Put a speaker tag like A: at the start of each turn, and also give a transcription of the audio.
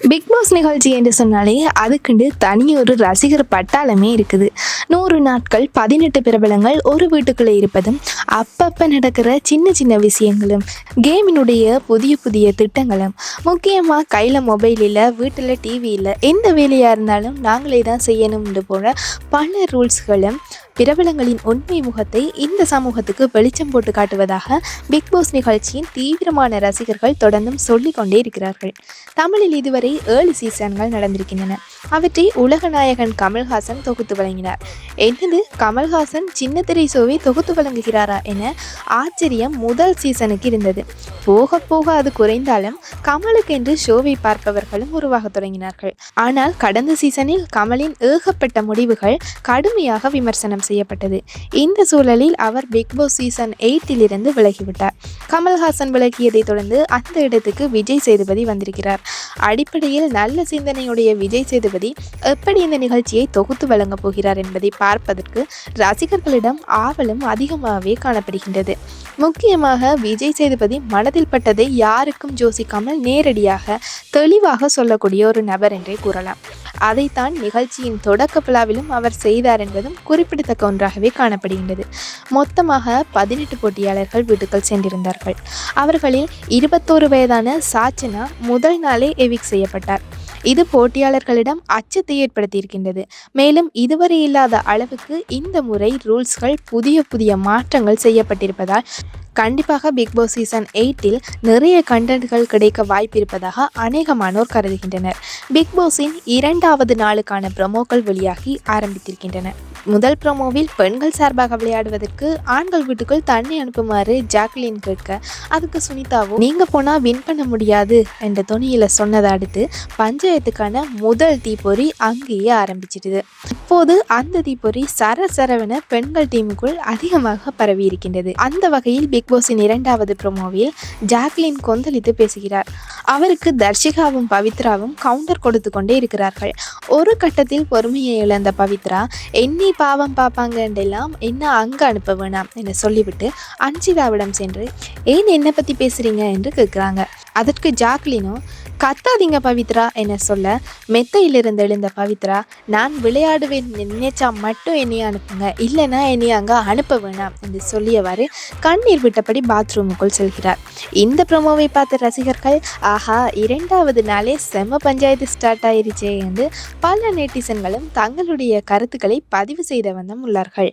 A: Big pass நிகழ்ச்சி என்று சொன்னாலே அதுக்குண்டு தனி ஒரு ரசிகர் பட்டாளமே இருக்குது. நூறு நாட்கள் பதினெட்டு பிரபலங்கள் ஒரு வீட்டுக்குள்ளே இருப்பதும் அப்பப்போ நடக்கிற சின்ன சின்ன விஷயங்களும் கேமினுடைய புதிய புதிய திட்டங்களும். முக்கியமாக கையில் மொபைல் இல்லை வீட்டில் டிவி இல்லை எந்த வேலையாக இருந்தாலும் நாங்களே தான் செய்யணும்னு போல பல ரூல்ஸ்களும் பிரபலங்களின் உண்மை முகத்தை இந்த சமூகத்துக்கு வெளிச்சம் போட்டு காட்டுவதாக பிக் பாஸ் நிகழ்ச்சியின் தீவிரமான ரசிகர்கள் தொடர்ந்தும் சொல்லிக் கொண்டே இருக்கிறார்கள். தமிழில் இதுவரை ஏழு சீசன்கள் நடந்திருக்கின்றன. அவற்றை உலக நாயகன் கமல்ஹாசன் தொகுத்து வழங்கினார். என்னது? கமல்ஹாசன் சின்னத்திரை ஷோவை தொகுத்து வழங்குகிறாரா என ஆச்சரியம் முதல் சீசனுக்கு இருந்தது. போக போக அது குறைந்தாலும் கமலுக்கு என்று ஷோவை பார்ப்பவர்களும் உருவாக தொடங்கினார்கள். ஆனால் கடந்த சீசனில் கமலின் ஏகப்பட்ட முடிவுகள் கடுமையாக விமர்சனம் செய்யப்பட்டது. இந்த சூழலில் அவர் பிக்பாஸ் சீசன் எயிட்டிலிருந்து விலகிவிட்டார். கமல்ஹாசன் விலகியதை தொடர்ந்து அந்த இடத்துக்கு விஜய் சேதுபதி வந்திருக்கிறார். அடிப்படையில் நல்ல சிந்தனையுடைய விஜய் சேதுபதி எப்படி இந்த நிகழ்ச்சியை தொகுத்து வழங்கப் போகிறார் என்பதை பார்ப்பதற்கு ரசிகர்களிடம் ஆவலும் அதிகமாகவே காணப்படுகின்றது. முக்கியமாக விஜய் சேதுபதி மனதில் பட்டதை யாருக்கும் யோசிக்காமல் நேரடியாக தெளிவாக சொல்லக்கூடிய ஒரு நபர் என்றே கூறலாம். அதைத்தான் நிகழ்ச்சியின் தொடக்க விழாவிலும் அவர் செய்தார் என்பதும் குறிப்பிடத்தக்க ஒன்றாகவே காணப்படுகின்றது. மொத்தமாக பதினெட்டு போட்டியாளர்கள் வீட்டுக்குள் சென்றிருந்தார்கள். அவர்களில் இருபத்தோரு வயதான சாச்சனா முதல் நாளே எவிக் செய்யப்பட்டார். இது போட்டியாளர்களிடம் அச்சத்தை ஏற்படுத்தியிருக்கின்றது. மேலும் இதுவரை இல்லாத அளவுக்கு இந்த முறை ரூல்ஸ்கள் புதிய புதிய மாற்றங்கள் செய்யப்பட்டிருப்பதால் கண்டிப்பாக பிக் பாஸ் சீசன் எயிட்டில் நிறைய கண்டென்ட்கள் கிடைக்க வாய்ப்பிருப்பதாக அநேகமானோர் கருதுகின்றனர். பிக் பாஸின் இரண்டாவது நாளுக்கான ப்ரமோக்கள் வெளியாகி ஆரம்பித்திருக்கின்றன. முதல் ப்ரோமோவில் பெண்கள் சார்பாக விளையாடுவதற்கு ஆண்கள் வீட்டுக்குள் தண்ணி அனுப்புமாறு ஜாக்லின் கேட்க அதுக்கு சுனிதாவும் நீங்க போனா வின் பண்ண முடியாது என்ற துணியில சொன்னதை அடுத்து பஞ்சாயத்துக்கான முதல் தீப்பொறி அங்கேயே ஆரம்பிச்சிடுது. இப்போது அந்த தீப்பொறி சர சரவென பெண்கள் டீமுக்குள் அதிகமாக பரவி இருக்கின்றது அந்த வகையில் பிக் பாஸின் இரண்டாவது ப்ரோமோவில் ஜாக்லின் கொந்தளித்து பேசுகிறார். அவருக்கு தர்ஷிகாவும் பவித்ராவும் கவுண்டர் கொடுத்து கொண்டே இருக்கிறார்கள். ஒரு கட்டத்தில் பொறுமையை இழந்த பவித்ரா எண்ணி பாவம் பார்ப்பாங்கன்றெல்லாம் என்ன அங்கே அனுப்ப வேணாம் என்று சொல்லிவிட்டு அன்சிதாவிடம் சென்று ஏன் என்னை பற்றி பேசுகிறீங்க என்று கேட்குறாங்க. அதற்கு ஜாக்லினும் கத்தாதீங்க பவித்ரா என சொல்ல மெத்தையிலிருந்து எழுந்த பவித்ரா நான் விளையாடுவேன் நினைச்சா மட்டும் என்னைய அனுப்புங்க. இல்லைன்னா என்னைய அங்கே அனுப்ப வேணாம் என்று சொல்லியவாறு கண்ணீர் விட்டபடி பாத்ரூமுக்குள் செல்கிறார். இந்த ப்ரோமோவை பார்த்த ரசிகர்கள் ஆஹா இரண்டாவது நாளே செம பஞ்சாயத்து ஸ்டார்ட் ஆயிருச்சே என்று பல நெட்டிசன்களும் தங்களுடைய கருத்துக்களை பதிவு செய்த வண்ணம் உள்ளார்கள்.